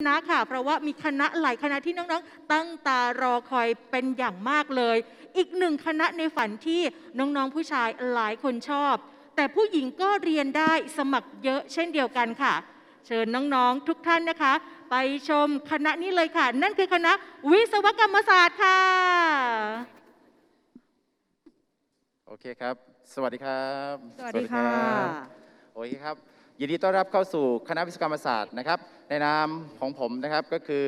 นะค่ะ เพราะว่ามีคณะหลายคณะที่น้องๆ ตั้งตารอคอยเป็นอย่างมากเลย อีกหนึ่งคณะในฝันที่น้องๆผู้ชายหลายคนชอบ แต่ผู้หญิงก็เรียนได้สมัครเยอะเช่นเดียวกันค่ะ เชิญน้องๆทุกท่านนะคะ ไปชมคณะนี้เลยค่ะ นั่นคือคณะวิศวกรรมศาสตร์ค่ะ โอเคครับ สวัสดีครับ สวัสดีค่ะรับโอเคครับ ยินดีต้อนรับเข้าสู่คณะวิศวกรรมศาสตร์นะครับ ในนามของผมนะครับก็คือ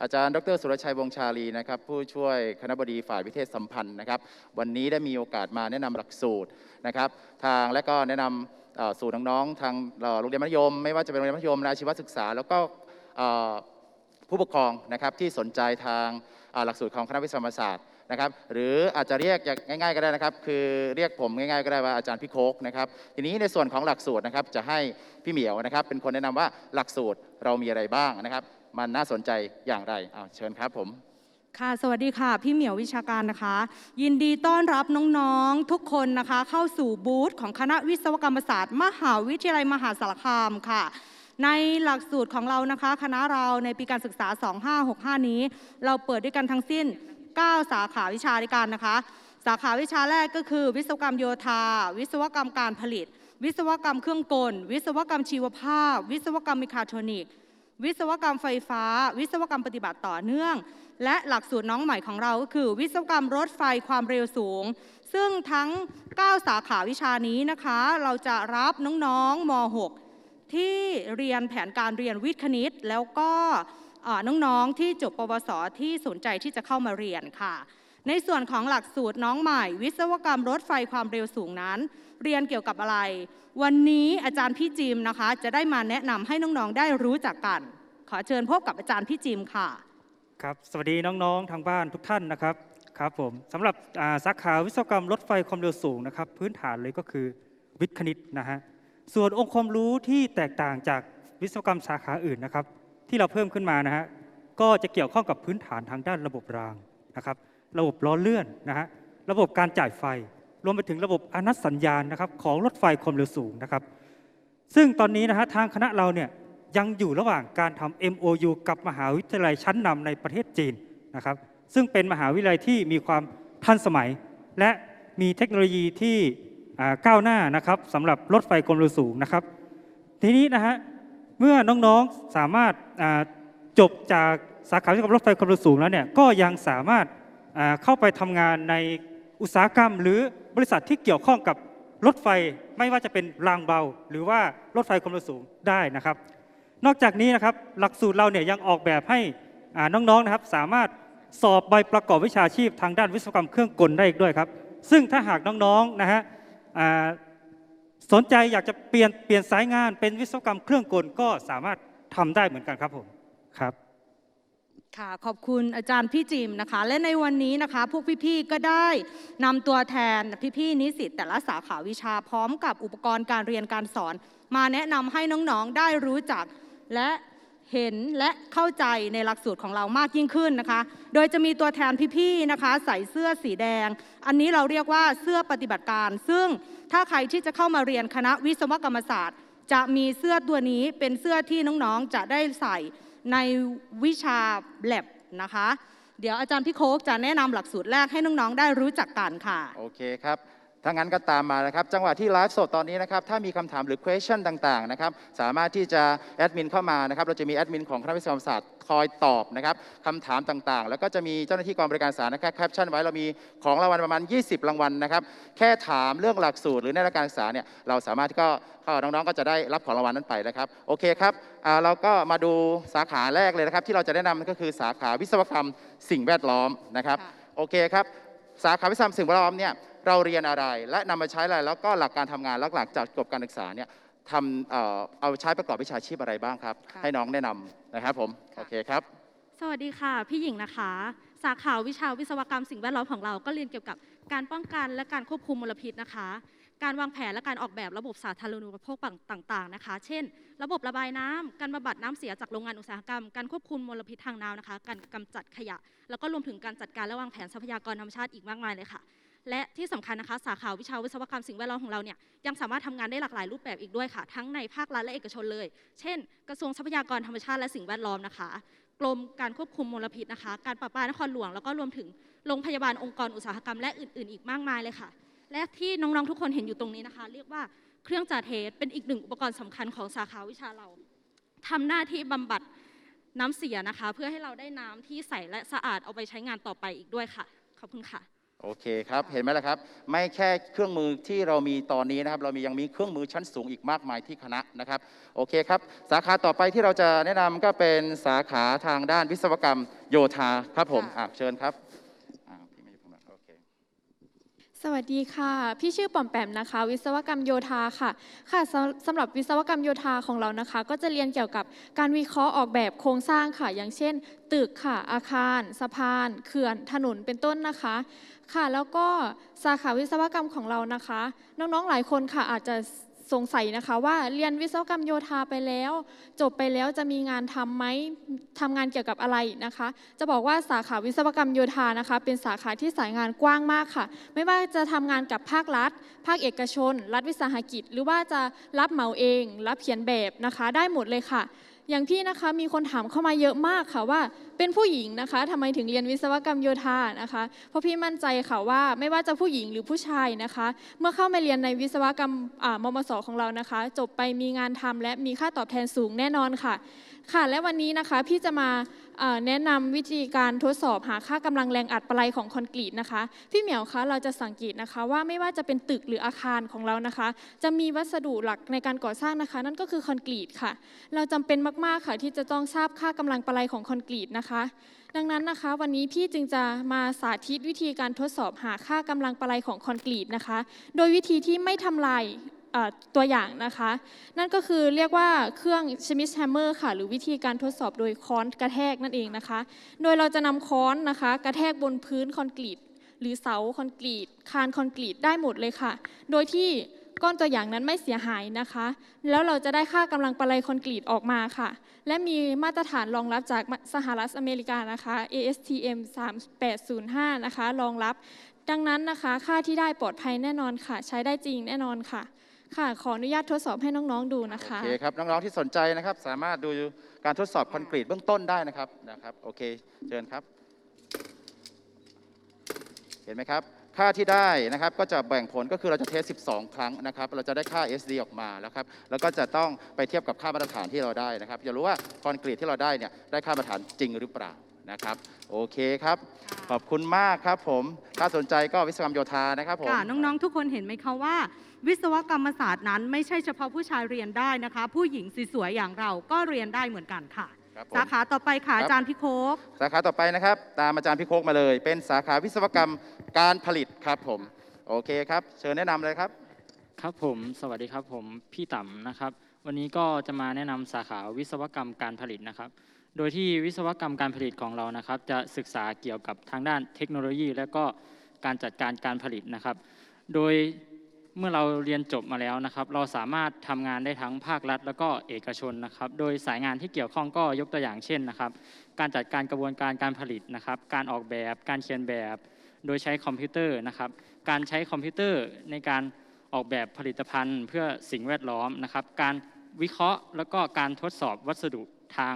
อาจารย์ดรสุรชัยวงชาลีนะครับ ผู้ช่วยคณะบดีฝ่ายวิเทศสัมพันธ์นะครับ วันนี้ได้มีโอกาสมาแนะนำหลักสูตรนะครับ ทางและก็แนะนำเอ่อสู่น้องๆทางโรงเรียนมัธยม ไม่ว่าจะเป็นโรงเรียนมัธยมและอาชีวศึกษา แล้วก็ผู้ปกครองนะครับที่สนใจทางหลักสูตรของคณะวิศวกรรมศาสตร์ นะครับหรืออาจจะเรียกอย่างง่ายๆก็ได้นะครับ คือเรียกผมง่ายๆก็ได้ว่าอาจารย์พี่โคกนะครับทีนี้ในส่วนของหลักสูตรนะครับจะให้พี่เหมียวนะครับเป็นคนแนะนำว่าหลักสูตรเรามีอะไรบ้างนะครับ มันน่าสนใจอย่างไรเอาเชิญครับผมค่ะ สวัสดีค่ะ พี่เหมียววิชาการนะคะ ยินดีต้อนรับน้องๆ ทุกคนนะคะ เข้าสู่บูธของคณะวิศวกรรมศาสตร์ มหาวิทยาลัยมหาสารคามค่ะ ในหลักสูตรของเรานะคะ คณะเราในปีการศึกษา 2565 นี้ เราเปิดด้วยกันทั้งสิ้น 9 สาขาวิชาด้วยกันนะคะ สาขาวิชาแรกก็คือ วิศวกรรมโยธา วิศวกรรมการผลิต วิศวกรรมเครื่องกล วิศวกรรมชีวภาพ วิศวกรรมเมคาทรอนิกส์วิศวกรรมไฟฟ้า วิศวกรรมปฏิบัติต่อเนื่อง และหลักสูตรน้องใหม่ของเราก็คือ วิศวกรรมรถไฟความเร็วสูง ซึ่งทั้ง 9 สาขาวิชานี้นะคะ เราจะรับน้องๆม .6 ที่เรียนแผนการเรียนวิทย์คณิต แล้วก็ น้องๆที่จบปวสที่สนใจที่จะเข้ามาเรียนค่ะ ในส่วนของหลักสูตรน้องใหม่ วิศวกรรมรถไฟความเร็วสูงนั้น เรียนเกี่ยวกับอะไร วันนี้อาจารย์พี่จิมนะคะ จะได้มาแนะนำให้น้องๆได้รู้จักกัน ขอเชิญพบกับอาจารย์พี่จิมค่ะครับสวัสดีน้องๆทางบ้านทุกท่านนะครับครับผมสำหรับสาขาวิศวกรรมรถไฟความเร็วสูงนะครับ พื้นฐานเลยก็คือวิทย์คณิตนะฮะส่วนองค์ความรู้ที่แตกต่างจากวิศวกรรมสาขาอื่นนะครับ ที่เราเพิ่มขึ้นมานะฮะก็จะเกี่ยวข้องกับพื้นฐานทางด้านระบบรางนะครับ ระบบล้อเลื่อนนะฮะระบบการจ่ายไฟ รวมไปถึงระบบอนัตสัญญาณนะครับของรถไฟความเร็วสูงนะครับ ซึ่งตอนนี้นะฮะทางคณะเราเนี่ยยังอยู่ระหว่างการทำ MOU กับมหาวิทยาลัยชั้นนำในประเทศจีนนะครับ ซึ่งเป็นมหาวิทยาลัยที่มีความทันสมัย และมีเทคโนโลยีที่ก้าวหน้านะครับสำหรับรถไฟความเร็วสูงนะครับ ทีนี้นะฮะ เมื่อน้องๆสามารถจบจากสาขาวิศวกรรมรถไฟความเร็วสูงแล้วเนี่ยก็ยังสามารถเข้าไปทำงานในอุตสาหกรรม หรือบริษัทที่เกี่ยวข้องกับรถไฟไม่ว่าจะเป็นรางเบา หรือว่ารถไฟความเร็วสูงได้นะครับ นอกจากนี้นะครับหลักสูตรเราเนี่ยยังออกแบบให้น้องๆนะครับสามารถสอบใบประกอบวิชาชีพทางด้านวิศวกรรมเครื่องกลได้อีกด้วยครับ ซึ่งถ้าหากน้องๆนะฮะ สนใจอยากจะเปลี่ยนเปลี่ยนสายงานเป็นวิศวกรรมเครื่องกลก็สามารถทำได้เหมือนกันครับผมครับค่ะขอบคุณอาจารย์พี่จิมนะคะ และในวันนี้นะคะพวกพี่ๆก็ได้นำตัวแทนพี่ๆนิสิตแต่ละสาขาวิชาพร้อมกับอุปกรณ์การเรียนการสอน มาแนะนำให้น้องๆได้รู้จักและเห็นและเข้าใจในหลักสูตรของเรามากยิ่งขึ้นนะคะ โดยจะมีตัวแทนพี่ๆนะคะ ใส่เสื้อสีแดง อันนี้เราเรียกว่าเสื้อปฏิบัติการ ซึ่ง ถ้าใครที่จะเข้ามาเรียนคณะวิศวกรรมศาสตร์ จะมีเสื้อตัวนี้เป็นเสื้อที่น้องๆ จะได้ใส่ในวิชาแลบนะคะ เดี๋ยวอาจารย์พี่โคกจะแนะนำหลักสูตรแรกให้น้องๆ ได้รู้จักกันค่ะ โอเคครับ ถ้างั้นก็ตามมานะครับ จังหวะที่ไลฟ์สดตอนนี้นะครับ ถ้ามีคำถามหรือ question ต่างๆนะครับ สามารถที่จะแอดมินเข้ามานะครับ เราจะมีแอดมินของคณะวิศวกรรมศาสตร์คอยตอบนะครับคำถามต่างๆ แล้วก็จะมีเจ้าหน้าที่กองบริการสารนะครับแคปชั่นไว้เรามีของรางวัลประมาณ 20 รางวัลนะครับ แค่ถามเรื่องหลักสูตรหรือแนวทางการศึกษาเนี่ย เราสามารถที่ก็ก็น้องๆ ก็จะได้รับของรางวัลนั้นไปนะครับ โอเคครับอ่าเราก็มาดูสาขาแรกเลยนะครับ ที่เราจะแนะนำนั่นก็คือสาขาวิศวกรรมสิ่งแวดล้อมนะครับค่ะโอเคครับ สาขาวิศวกรรมสิ่งแวดล้อมเนี่ย เราเรียนอะไร และนำมาใช้อะไรแล้วก็หลักการทำงานแล้วหลังจากจบการศึกษาเนี่ยทำเอ่อเอาใช้ประกอบวิชาชีพอะไรบ้างครับค่ะให้น้องแนะนำนะครับผมค่ะโอเคครับ สวัสดีค่ะ พี่หญิงนะคะ สาขาวิชาวิศวกรรมสิ่งแวดล้อมของเรา ก็เรียนเกี่ยวกับการป้องกันและการควบคุมมลพิษนะคะ การวางแผนและการออกแบบระบบสาธารณูปโภคต่างๆนะคะ เช่น ระบบระบายน้ำการบำบัดน้ำเสียจากโรงงานอุตสาหกรรม การควบคุมมลพิษทางน้ำนะคะ การกำจัดขยะ แล้วก็รวมถึงการจัดการและวางแผนทรัพยากรธรรมชาติอีกมากมายเลยค่ะ และที่สำคัญนะคะสาขาวิชาวิศวกรรมสิ่งแวดล้อมของเราเนี่ยยังสามารถทำงานได้หลากหลายรูปแบบอีกด้วยค่ะ ทั้งในภาครัฐและเอกชนเลย เช่น กระทรวงทรัพยากรธรรมชาติและสิ่งแวดล้อมนะคะ กรมการควบคุมมลพิษนะคะ การประปานครหลวง แล้วก็รวมถึงโรงพยาบาลองค์กรอุตสาหกรรมและอื่น ๆ อีกมากมายเลยค่ะ และที่น้องๆทุกคนเห็นอยู่ตรงนี้นะคะ เรียกว่าเครื่องจ่าเทสเป็นอีกหนึ่งอุปกรณ์สำคัญของสาขาวิชาเราทำหน้าที่บำบัดน้ำเสียนะคะ เพื่อให้เราได้น้ำที่ใสและสะอาดเอาไปใช้งานต่อไปอีกด้วยค่ะ ขอบคุณค่ะ โอเคครับเห็นไหมล่ะครับ ไม่แค่เครื่องมือที่เรามีตอนนี้นะครับ เรามียังมีเครื่องมือชั้นสูงอีกมากมายที่คณะนะครับโอเคครับ สาขาต่อไปที่เราจะแนะนำก็เป็นสาขาทางด้านวิศวกรรมโยธาครับผมค่ะอะเชิญครับอ่าพี่ไม่อยู่ข้างหลังโอเค สวัสดีค่ะ พี่ชื่อปอมแปมนะคะ วิศวกรรมโยธาค่ะ ค่ะสำสำหรับวิศวกรรมโยธาของเรานะคะ ก็จะเรียนเกี่ยวกับการวิเคราะห์ออกแบบโครงสร้างค่ะ อย่างเช่น ตึกค่ะ อาคาร สะพาน เขื่อน ถนน เป็นต้นนะคะ ค่ะ แล้วก็สาขาวิศวกรรมของเรานะคะ น้องๆ หลายคนค่ะอาจจะ สงสัยนะคะว่าเรียนวิศวกรรมโยธาไปแล้ว จบไปแล้วจะมีงานทำไหมทำงานเกี่ยวกับอะไรนะคะ จะบอกว่าสาขาวิศวกรรมโยธานะคะ เป็นสาขาที่สายงานกว้างมากค่ะ ไม่ว่าจะทำงานกับภาครัฐ ภาคเอกชน รัฐวิสาหกิจ หรือว่าจะรับเหมาเอง รับเขียนแบบนะคะ ได้หมดเลยค่ะ อย่างพี่นะคะมีคนถามเข้ามาเยอะมากค่ะว่า เป็นผู้หญิงนะคะทำไมถึงเรียนวิศวกรรมโยธานะคะเพราะพี่มั่นใจค่ะว่าไม่ว่าจะผู้หญิงหรือผู้ชายนะคะ เมื่อเข้ามาเรียนในวิศวกรรมมมสของเรานะคะ จบไปมีงานทำและมีค่าตอบแทนสูงแน่นอนค่ะ ค่ะและวันนี้นะคะพี่จะมาแนะนำวิธีการทดสอบหาค่ากำลังแรงอัดปลัยของคอนกรีตนะคะ พี่เหมียวคะเราจะสังเกตนะคะ ว่าไม่ว่าจะเป็นตึกหรืออาคารของเรานะคะ จะมีวัสดุหลักในการก่อสร้างนะคะ นั่นก็คือคอนกรีตค่ะ เราจำเป็นมากๆค่ะที่จะต้องทราบค่ากำลังปลัยของคอนกรีตนะคะ ดังนั้นนะคะ วันนี้พี่จึงจะมาสาธิตวิธีการทดสอบหาค่ากำลังปลัยของคอนกรีตนะคะ โดยวิธีที่ไม่ทำลาย ตัวอย่างนะคะ นั่นก็คือเรียกว่าเครื่องชมิสแฮมเมอร์ค่ะ หรือวิธีการทดสอบโดยค้อนกระแทกนั่นเองนะคะ โดยเราจะนำค้อนนะคะ กระแทกบนพื้นคอนกรีต หรือเสาคอนกรีต คานคอนกรีตได้หมดเลยค่ะ โดยที่ก้อนตัวอย่างนั้นไม่เสียหายนะคะ แล้วเราจะได้ค่ากำลังปลัยคอนกรีตออกมาค่ะ และมีมาตรฐานรองรับจากสหรัฐอเมริกานะคะ ASTM 3805 นะคะ รองรับ ดังนั้นนะคะ ค่าที่ได้ปลอดภัยแน่นอนค่ะ ใช้ได้จริงแน่นอนค่ะ ค่ะ ขออนุญาตทดสอบให้น้องๆดูนะคะ โอเคครับน้องๆที่สนใจนะครับ สามารถดูการทดสอบคอนกรีตเบื้องต้นได้นะครับนะครับโอเคเชิญครับ เห็นไหมครับ ค่าที่ได้นะครับก็จะแบ่งผลก็คือเราจะเทส 12 ครั้งนะครับ เราจะได้ค่า SD ออกมาแล้วครับแล้วก็จะต้องไปเทียบกับค่ามาตรฐานที่เราได้นะครับอย่ารู้ว่าคอนกรีตที่เราได้เนี่ยได้ค่ามาตรฐานจริงหรือเปล่า นะครับ โอเคครับ ขอบคุณมากครับผม ถ้าสนใจก็วิศวกรรมโยธานะครับผม ค่ะน้องๆ ทุกคนเห็นไหมคะว่า วิศวกรรมศาสตร์นั้นไม่ใช่เฉพาะผู้ชายเรียนได้นะคะ ผู้หญิงสวยๆอย่างเราก็เรียนได้เหมือนกันค่ะ ครับผมสาขาต่อไปค่ะครับ อาจารย์พิโคก สาขาต่อไปนะครับ ตามอาจารย์พิโคกมาเลย เป็นสาขาวิศวกรรมการผลิตครับผม โอเคครับ เชิญแนะนำเลยครับ ครับผมสวัสดีครับผมพี่ต่ำนะครับ วันนี้ก็จะมาแนะนำสาขาวิศวกรรมการผลิตนะครับ โดยที่วิศวกรรมการผลิตของเรานะครับ จะศึกษาเกี่ยวกับทางด้านเทคโนโลยี และก็การจัดการการผลิตนะครับ โดยเมื่อเราเรียนจบมาแล้วนะครับ เราสามารถทำงานได้ทั้งภาครัฐ แล้วก็เอกชนนะครับ โดยสายงานที่เกี่ยวข้องก็ยกตัวอย่างเช่นนะครับ การจัดการกระบวนการการผลิตนะครับ การออกแบบ การเขียนแบบ โดยใช้คอมพิวเตอร์นะครับ การใช้คอมพิวเตอร์ในการออกแบบผลิตภัณฑ์ เพื่อสิ่งแวดล้อมนะครับ การวิเคราะห์ แล้วก็การทดสอบวัสดุทาง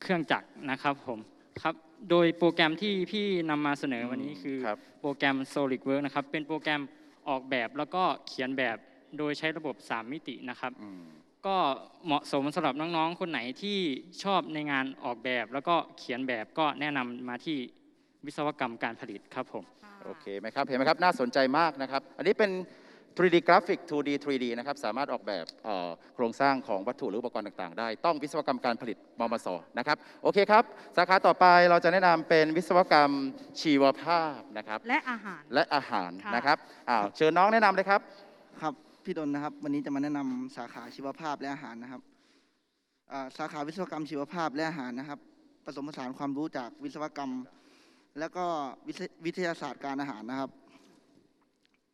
เครื่องจักรนะครับผมครับโดยโปรแกรมที่พี่นำมาเสนอวันนี้คือครับ โปรแกรม SolidWorks นะครับเป็นโปรแกรมออกแบบแล้วก็เขียนแบบโดยใช้ระบบ 3 มิตินะครับ อืม ก็เหมาะสมสำหรับน้องๆ คนไหนที่ชอบในงานออกแบบ แล้วก็เขียนแบบก็แนะนำมาที่วิศวกรรมการผลิตครับผม โอเคไหมครับ เห็นไหมครับ น่าสนใจมากนะครับ อันนี้เป็น 3D Graphic 2D 3D นะครับ สามารถออกแบบเอ่อโครงสร้างของวัตถุหรืออุปกรณ์ต่างๆ ได้ ต้องวิศวกรรมการผลิตมมสนะครับ โอเคครับ สาขาต่อไปเราจะแนะนำเป็นวิศวกรรมชีวภาพนะครับ และอาหาร และอาหารค่ะนะครับอ้าวเชิญน้องแนะนำเลยครับ ครับ พี่ดนนะครับ วันนี้จะมาแนะนำสาขาชีวภาพและอาหารนะครับอ่าสาขาวิศวกรรมชีวภาพและอาหารนะครับ ผสมผสานความรู้จากวิศวกรรม แล้วก็วิทยวิทยาศาสตร์การอาหารนะครับ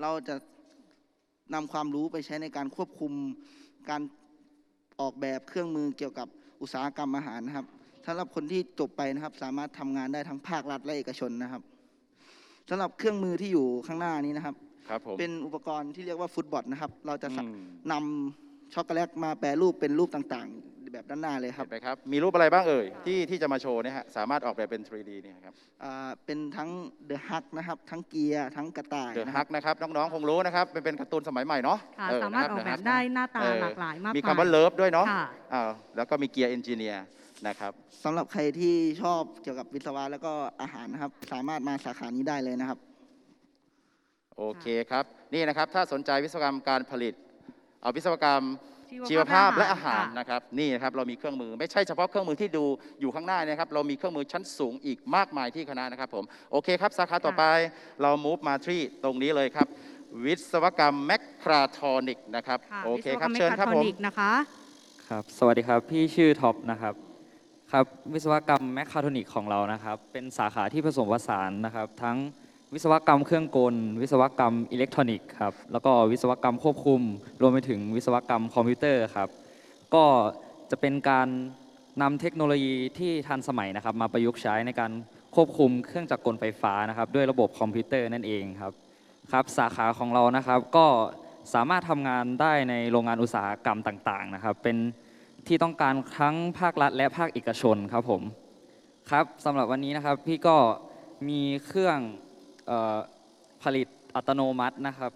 เราจะ นำความรู้ไปใช้ในการควบคุมการออกแบบเครื่องมือเกี่ยวกับอุตสาหกรรมอาหารนะครับสำหรับคนที่จบไปนะครับ สามารถทำงานได้ทั้งภาครัฐและเอกชนนะครับสำหรับเครื่องมือที่อยู่ข้างหน้านี้นะครับ ครับผม เป็นอุปกรณ์ที่เรียกว่าฟุตบอทนะครับ เราจะสะอืม นำช็อกโกแลตมาแปรรูปเป็นรูปต่างๆแบบ ด้านหน้าเลยครับเห็นไหมครับ มีรูปอะไรบ้างเอ่ยที่ที่จะมาโชว์เนี่ยฮะสามารถออกแบบเป็น 3D เนี่ยครับอ่าเป็นทั้งเดอะฮักนะครับทั้งเกียร์ทั้งกระต่ายเดอะนะคฮัรับกนะครับน้องๆคงรู้นะครับเป็นเป็นการ์ตูนสมัยใหม่เนาะค่ะเสามารถนะคออกแบบ The Hulk ได้หน้าตาเออหลากหลายมากมีมายคำว่าเลิฟด้วยเนาะค่ะ อ่าแล้วก็มีเกียร์เอนจิเนียร์นะครับ สำหรับใครที่ชอบเกี่ยวกับวิศวะแล้วก็อาหารนะครับ สามารถมาสาขานี้ได้เลยนะครับ โอเคครับ นี่นะครับถ้าสนใจวิศวกรรมการผลิต เอาวิศวกรรม ชีชีววภาภาพพและและอาอาหาหารรนะครับนี่นะครับเรามีเครื่องมือไม่ใช่เฉพาะเครื่องมือที่ดูอยู่ข้างหน้านะครับเรามีเครื่องมือชั้นสูงอีกมากมายที่คณะนะครับผมโอเคครับสาขาต่อไปเรา move มาที่ตรงนี้เลยครับ วิศวกรรมแมคคราทรอนิกนะครับค่ะโอเควิศวกครรัรบมเชิญครับเมคาทรผอมนิกนะคะครับสวัสดีครับพี่ชื่อท็อปนะครับครับวิศวกรรมแมคคาทรอนิกของเรานะครับเป็นสาขาที่ผสมผสานนะครับทั้ง วิศวกรรมเครื่องกล วิศวกรรมอิเล็กทรอนิกส์ครับ แล้วก็วิศวกรรมควบคุม รวมไปถึงวิศวกรรมคอมพิวเตอร์ครับ ก็จะเป็นการนำเทคโนโลยีที่ทันสมัยนะครับ มาประยุกต์ใช้ในการควบคุมเครื่องจักรกลไฟฟ้านะครับ ด้วยระบบคอมพิวเตอร์นั่นเองครับครับ สาขาของเรานะครับ ก็สามารถทำงานได้ในโรงงานอุตสาหกรรมต่างๆนะครับ เป็นที่ต้องการทั้งภาครัฐและภาคเอกชนครับผมครับสำหรับวันนี้นะครับพี่ก็มีเครื่อง ผลิตอัตโนมัตินะครับ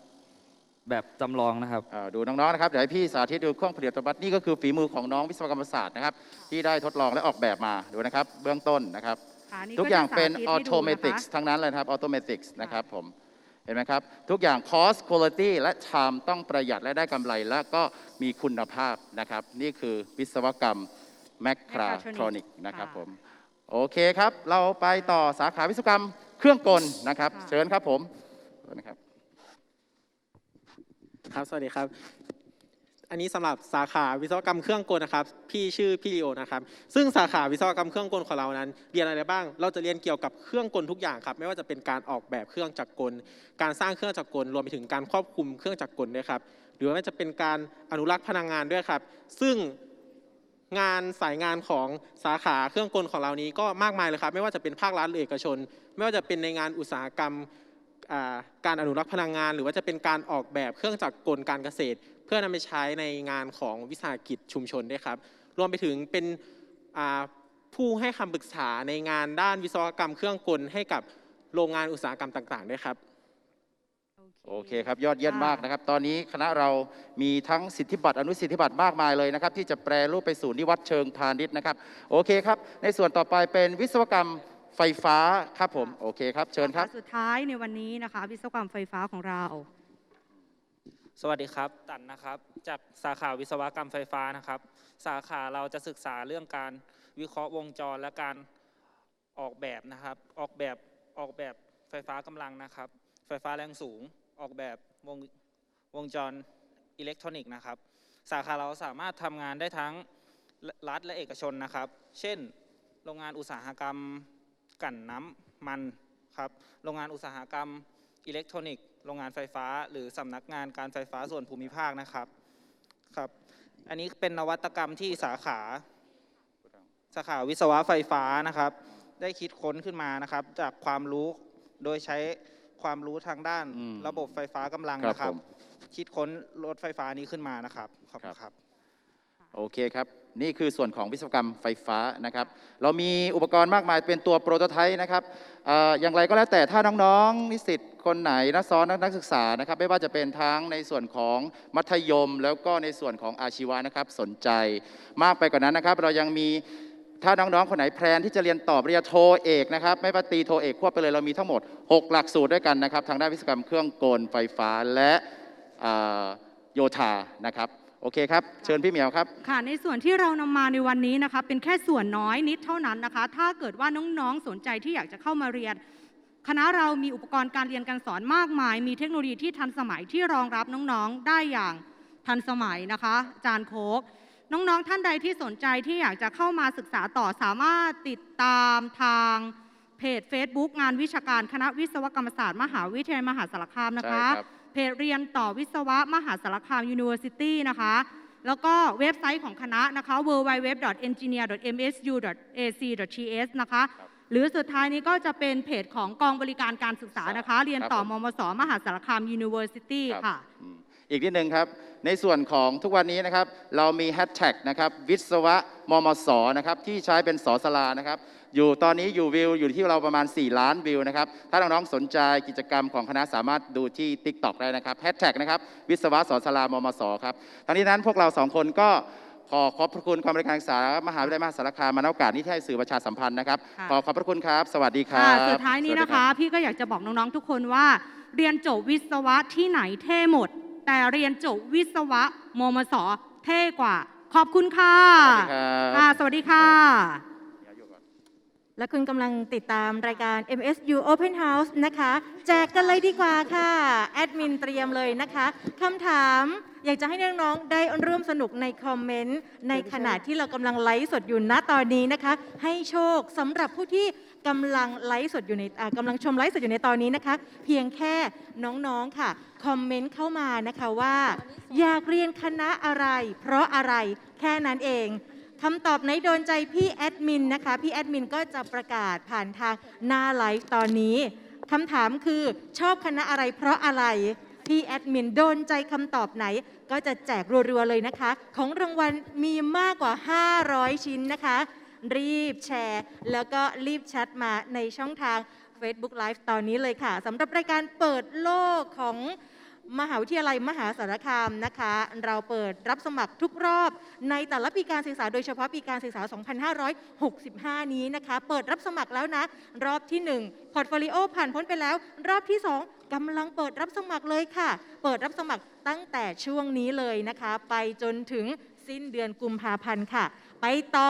แบบจำลองนะครับ อ่าดูน้องๆ นะครับ เดี๋ยวให้พี่สาธิตดูเครื่องผลิตอัตโนมัตินี่ก็คือฝีมือของน้องวิศวกรรมศาสตร์นะครับ ที่ได้ทดลองและออกแบบมาดูนะครับ เบื้องต้นนะครับค่ะนี่ทุกอย่างเป็นจะสอธิตอให้โตดูเมนะคะติกทั้งนั้นเลยนะครับออโตเมติกนะครับผมเห็นไหมครับ ทุกอย่าง cost quality และ time ต้องประหยัดและได้กำไรและก็มีคุณภาพนะครับ นี่คือวิศวกรรมแมคคราทรอนิกนะครับค่ะผม โอเคครับ เราไปต่อสาขาวิศวกรรม เครื่องกลนะครับค่ะเชิญครับผมเชิญนะครับครับ สวัสดีครับ อันนี้สำหรับสาขาวิศวกรรมเครื่องกลนะครับ พี่ชื่อพี่ลีโอนะครับ ซึ่งสาขาวิศวกรรมเครื่องกลของเรานั้น เรียนอะไรบ้าง เราจะเรียนเกี่ยวกับเครื่องกลทุกอย่างครับ ไม่ว่าจะเป็นการออกแบบเครื่องจักรกล การสร้างเครื่องจักรกล รวมไปถึงการควบคุมเครื่องจักรกลด้วยครับ หรือว่าจะเป็นการอนุรักษ์พลังงานด้วยครับ ซึ่ง งานสายงานของสาขาเครื่องกลของเรานี้ก็มากมายเลยครับ ไม่ว่าจะเป็นภาครัฐหรือเอกชน ไม่ว่าจะเป็นในงานอุตสาหกรรมการอนุรักษ์พลังงาน หรือว่าจะเป็นการออกแบบเครื่องจักรกลการเกษตร เพื่อนำไปใช้ในงานของวิสาหกิจชุมชนด้วยครับ รวมไปถึงเป็นผู้ให้คำปรึกษาในงานด้านวิศวกรรมเครื่องกลให้กับโรงงานอุตสาหกรรมต่าง ๆ ด้วยครับ โอเคครับ ยอดเยี่ยมมากนะครับ ตอนนี้คณะเรามีทั้งสิทธิบัตรอนุสิทธิบัตรมากมายเลยนะครับ ที่จะแปรรูปไปสู่นิวัตเชิงพาณิชย์นะครับ โอเคครับ ในส่วนต่อไปเป็นวิศวกรรมไฟฟ้าครับผม โอเคครับ เชิญครับสาขาสุดท้ายในวันนี้นะคะวิศวกรรมไฟฟ้าของเรา สวัสดีครับ ตันนะครับ จากสาขาวิศวกรรมไฟฟ้านะครับ สาขาเราจะศึกษาเรื่องการวิเคราะห์วงจรและการออกแบบนะครับ ออกแบบออกแบบไฟฟ้ากำลังนะครับ ไฟฟ้าแรงสูง ออกแบบวงวงจรอิเล็กทรอนิกส์นะครับ สาขาเราสามารถทำงานได้ทั้งรัฐและเอกชนนะครับ เช่น โรงงานอุตสาหกรรมกั่นน้ำมันครับ โรงงานอุตสาหกรรมอิเล็กทรอนิกส์ โรงงานไฟฟ้า หรือสำนักงานการไฟฟ้าส่วนภูมิภาคนะครับ ครับ อันนี้เป็นนวัตกรรมที่สาขาสาขาวิศวะไฟฟ้านะครับ ได้คิดค้นขึ้นมานะครับ จากความรู้โดยใช้ ความรู้ทางด้านอืมระบบไฟฟ้ากำลังครับนะครับ ผม คิดค้นรถไฟฟ้านี้ขึ้นมานะครับขอบคุณครับ โอเคครับ นี่คือส่วนของวิศวกรรมไฟฟ้านะครับ เรามีอุปกรณ์มากมายเป็นตัวโปรโตไทป์นะครับเอ่ออย่างไรก็แล้วแต่ถ้าน้องๆ นิสิตคนไหนนักซ้อนนักศึกษานะครับ ไม่ว่าจะเป็นทั้งในส่วนของมัธยม แล้วก็ในส่วนของอาชีวะนะครับสนใจ มากไปกว่านั้นนะครับ เรายังมี ถ้าน้องๆ คนไหนแพลนที่จะเรียนต่อปริญญาโทเอกนะครับไม่ว่าตรีโทเอกควบไปเลยเรามีทั้งหมด 6 หลักสูตรด้วยกันนะครับทางด้านวิศวกรรมเครื่องกลไฟฟ้าและเอ่อโยธานะครับโอเคครับ เชิญพี่เหมียวครับ ค่ะ ในส่วนที่เรานำมาในวันนี้นะคะเป็นแค่ส่วนน้อยนิดเท่านั้นนะคะ ถ้าเกิดว่าน้องๆ สนใจที่อยากจะเข้ามาเรียน คณะเรามีอุปกรณ์การเรียนการสอนมากมาย มีเทคโนโลยีที่ทันสมัยที่รองรับน้องๆ ได้อย่างทันสมัยนะคะอาจารย์โคก น้องๆท่านใดที่สนใจที่อยากจะเข้ามาศึกษาต่อสามารถติดตามทางเพจ Facebook งานวิชาการคณะวิศวกรรมศาสตร์ มหาวิทยาลัยมหาสารคามนะคะ ใช่ครับ เพจเรียนต่อวิศวะมหาสารคาม University นะคะ แล้วก็เว็บไซต์ของคณะนะคะ www.engineer.msu.ac.th นะคะ หรือสุดท้ายนี้ก็จะเป็นเพจของกองบริการการศึกษานะคะ เรียนต่อครับผมมมส มหาสารคาม University ครับค่ะ อืม อีกนิดนึงครับ ในส่วนของทุกวันนี้นะครับ เรามีแฮชแท็กนะครับวิศวะมมสนะครับที่ใช้เป็นสอสลานะครับ อยู่ตอนนี้อยู่วิวอยู่ที่เราประมาณ 4 ล้านวิวนะครับ ถ้าน้องๆสนใจกิจกรรมของคณะสามารถดูที่ TikTok ได้นะครับแฮชแท็กนะครับวิศวะสอสลามมสครับทั้งนี้นั้นพวกเราสองคนก็ขอขอบพระคุณกองบริการศึกษามหาวิทยาลัยมหาสารคามมาในโอกาสนี้ที่ให้สื่อประชาสัมพันธ์นะครับ ค่ะ ขอขอบพระคุณครับ สวัสดีครัค่ะบสุดท้ายนี้สวัสดีนะรัคะบพี่ก็อยากจะบอกน้อง ๆ ทุกคนว่า เรียนจบวิศวะที่ไหนเท่หมด แต่เรียนจบวิศวะมมสเท่กว่า ขอบคุณค่ะสวัสดีครับค่ะ สวัสดีค่ะ และคุณกำลังติดตามรายการ MSU Open House นะคะ แจกกันเลยดีกว่าค่ะ แอดมินเตรียมเลยนะคะคำถาม อยากจะให้น้องๆได้ร่วมสนุกในคอมเมนต์ในขณะที่เรากำลังไลฟ์สดอยู่ณตอนนี้นะคะ ให้โชคสำหรับผู้ที่กำลังไลฟ์สดอยู่ในอ่ากำลังชมไลฟ์สดอยู่ในตอนนี้นะคะ เพียงแค่น้องๆค่ะคอมเมนต์เข้ามานะคะว่า อยากเรียนคณะอะไร เพราะอะไรแค่นั้นเองคำตอบไหนโดนใจพี่แอดมินนะคะ พี่แอดมินก็จะประกาศผ่านทางหน้าไลฟ์ตอนนี้คำถามคือชอบคณะอะไรเพราะอะไร พี่แอดมินโดนใจคำตอบไหน ก็จะแจกรัวๆเลยนะคะ ของรางวัลมีมากกว่า 500 ชิ้นนะคะ รีบแชร์ แล้วก็รีบแชทมาในช่องทาง Facebook Live ตอนนี้เลยค่ะสำหรับรายการเปิดโลกของ มหาวิทยาลัยมหาสารคามนะคะ เราเปิดรับสมัครทุกรอบ ในแต่ละปีการศึกษาโดยเฉพาะปีการศึกษา 2565 นี้นะคะ เปิดรับสมัครแล้วนะ รอบที่ 1 พอร์ตโฟลิโอผ่านพ้นไปแล้ว รอบที่ 2กำลังเปิดรับสมัครเลยค่ะ เปิดรับสมัครตั้งแต่ช่วงนี้เลยนะคะ ไปจนถึงสิ้นเดือนกุมภาพันธ์ค่ะ ไปต่อ